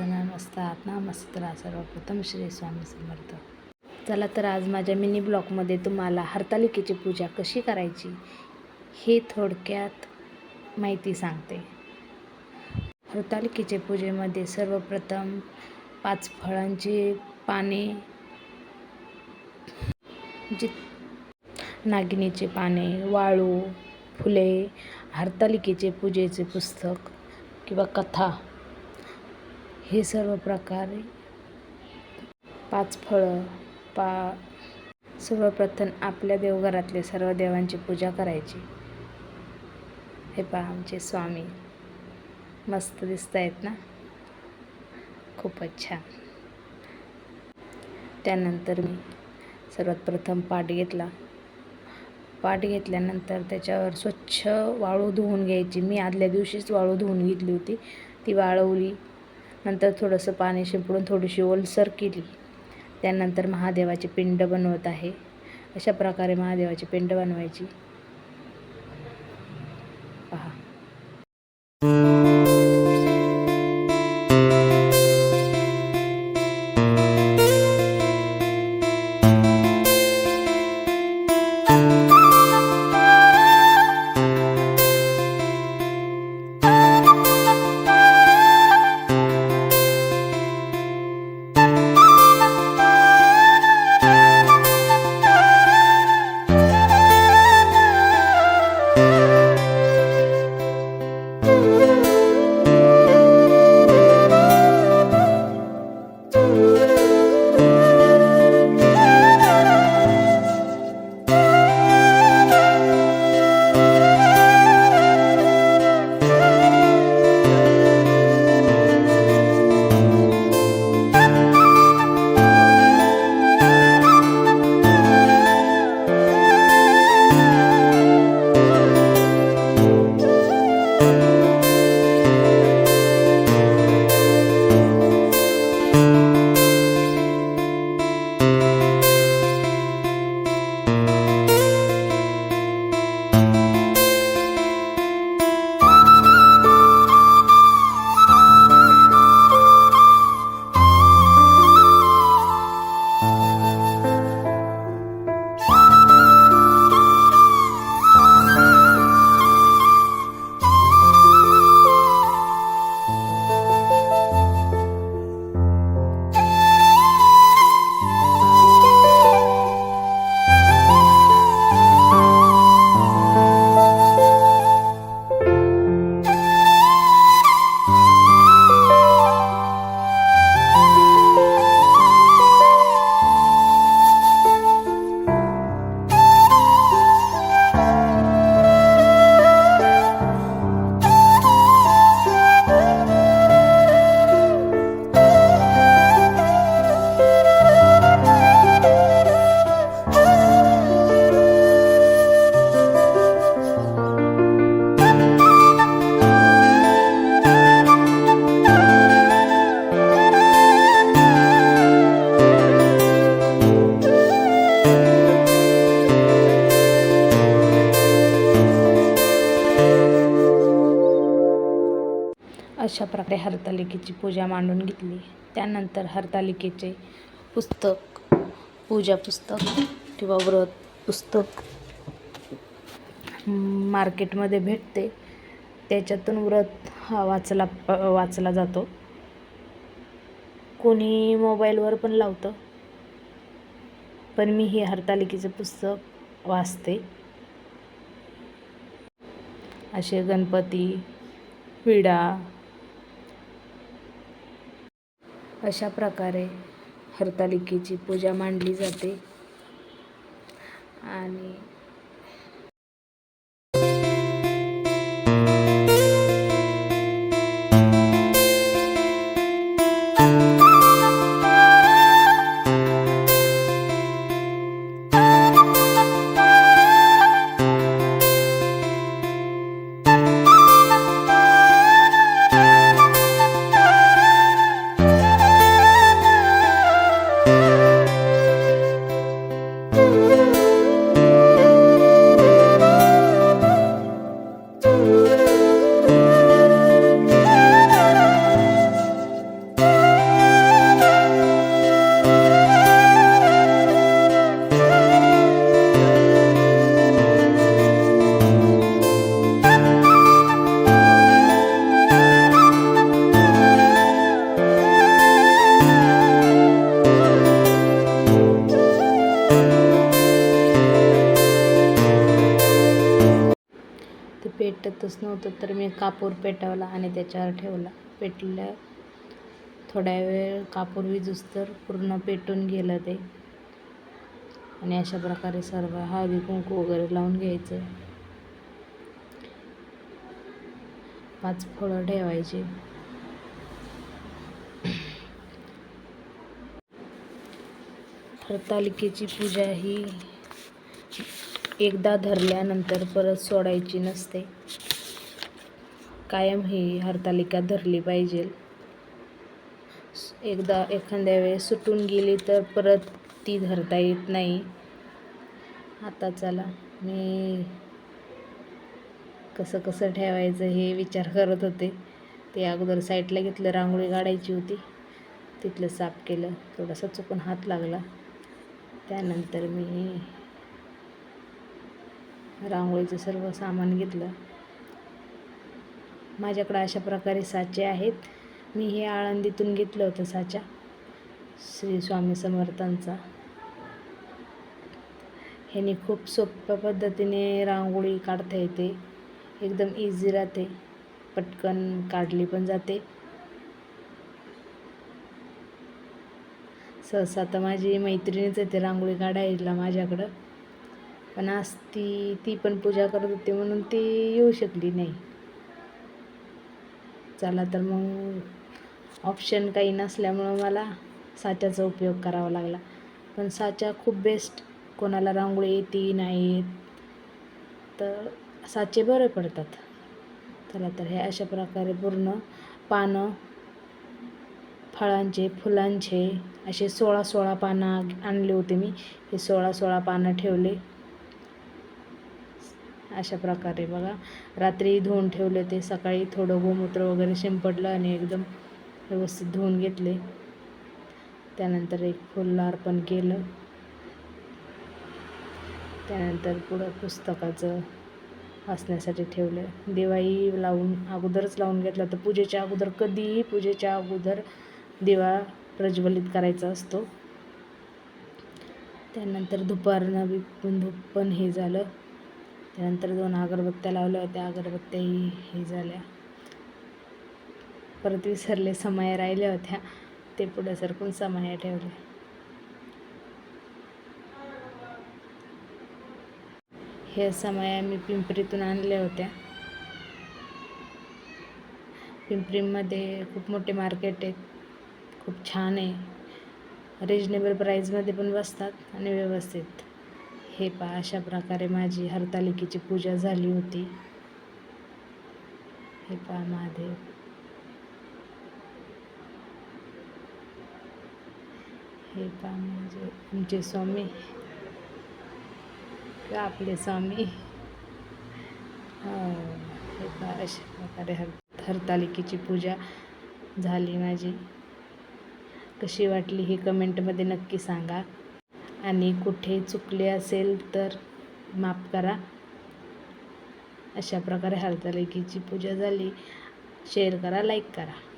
सर्वजण मस्त आहात ना मस्त राहा सर्वप्रथम श्री स्वामी समर्थ. चला तर आज माझ्या मिनी ब्लॉगमध्ये तुम्हाला हरतालिकेची पूजा कशी करायची हे थोडक्यात माहिती सांगते. हरतालिकेच्या पूजेमध्ये सर्वप्रथम पाच फळांची पाने जी नागिनीचे पाने वाळू फुले हरतालिकेचे पूजेचे पुस्तक किंवा कथा हे सर्व प्रकारे पाच फळं पा सर्वप्रथम आपल्या देवघरातले सर्व देवांची पूजा करायची. हे पहा आमचे स्वामी मस्त दिसत आहेत ना? खूपच छान. त्यानंतर मी सर्वात प्रथम पाट घेतला. पाट घेतल्यानंतर त्याच्यावर स्वच्छ वाळू धुवून घ्यायची. मी आदल्या दिवशीच वाळू धुवून घेतली होती. ती वाळवली. नंतर थोडंसं पाणी शिंपडून थोडीशी ओलसर केली. त्यानंतर महादेवाची पिंड बनवत आहे. अशा प्रकारे महादेवाची पिंड बनवायची. पहा. हरतालिकेची पूजा मांडून घेतली. त्यानंतर हरतालिकेचे पुस्तक पूजा पुस्तक किंवा व्रत पुस्तक मार्केटमध्ये भेटते. त्याच्यातून व्रत हा वाचला वाचला जातो. कोणी मोबाईलवर पण लावतं. पण मी हे हरतालिकेचं पुस्तक वाचते. असे गणपती विडा अशा प्रकारे हरतालिकेची पूजा मांडली जाते. आणि नव्हतं तर मी कापूर पेटवला आणि त्याच्यावर ठेवला. पेटल्या थोड्या वेळ कापूर विजूस तर पूर्ण पेटून गेलं ते. आणि अशा प्रकारे सर्व हळदी कुंकू वगैरे लावून घ्यायचं. पाच फळं ठेवायची. हरतालिकेची पूजा ही एकदा धरल्यानंतर परत सोडायची नसते. कायम ही हरतालिका धरली पाहिजे. एकदा एखाद्या वेळेस सुटून गेली तर परत ती धरता येत नाही. आता चला मी कसं कसं ठेवायचं हे विचार करत होते. ते अगोदर साईडला घेतलं रांगोळी काढायची होती. तिथलं साफ केलं थोडासा चुकून हात लागला. त्यानंतर मी रांगोळीचं सर्व सामान घेतलं. माझ्याकडं अशा प्रकारे साचे आहेत. मी हे आळंदीतून घेतलं होतं साचा श्री स्वामी समर्थांचा. ह्याने खूप सोप्या पद्धतीने रांगोळी काढता येते. एकदम इझी राहते. पटकन काढली पण जाते. सहसा तर माझी मैत्रिणीच येते रांगोळी काढायला माझ्याकडं. पण आज ती ती पण पूजा करत होती म्हणून ती येऊ शकली नाही. चला तर मग ऑप्शन काही नसल्यामुळं मला साच्याचा उपयोग करावा लागला. पण साचा खूप बेस्ट कोणाला रांगोळी येते नाही येत तर साचे बरे पडतात. चला तर हे अशा प्रकारे पूर्ण पानं फळांचे फुलांचे असे सोळा सोळा पानं आणले होते मी. हे सोळा सोळा पानं ठेवले. अशा प्रकारे बघा. रात्री धुवून ठेवले ते सकाळी थोडं गोमूत्र वगैरे शिंपडलं आणि एकदम व्यवस्थित धुवून घेतले. त्यानंतर एक फुल अर्पण केलं. त्यानंतर पुढं पुस्तकाचं वाचण्यासाठी ठेवलं. दिवाळी लावून अगोदरच लावून घेतला तर पूजेच्या अगोदर कधीही पूजेच्या अगोदर दिवा प्रज्वलित करायचा असतो. त्यानंतर दुपारनं बी पण धूप पण हे झालं. त्यानंतर दोन अगरबत्त्या लावल्या होत्या. अगरबत्त्याही हे झाल्या. परत विसरले समया राहिल्या होत्या. ते पुढे सरकून समया ठेवल्या. हे समया मी पिंपरीतून आणल्या होत्या. पिंपरीमध्ये खूप मोठे मार्केट आहे खूप छान आहे. रिजनेबल प्राईजमध्ये पण बसतात आणि व्यवस्थित. हे पा अशा प्रकारे माझी हरतालिकेची पूजा झाली होती. हे पा महादेव. हे पा म्हणजे तुमचे स्वामी. आपले स्वामी. हो, हे पा अशा प्रकारे हर हरतालिकेची पूजा झाली माझी. कशी वाटली ही कमेंटमध्ये नक्की सांगा. आणि कुठे चुकले असेल तर माफ करा. अशा प्रकारे हरतालिकेची पूजा झाली. शेअर करा लाईक करा.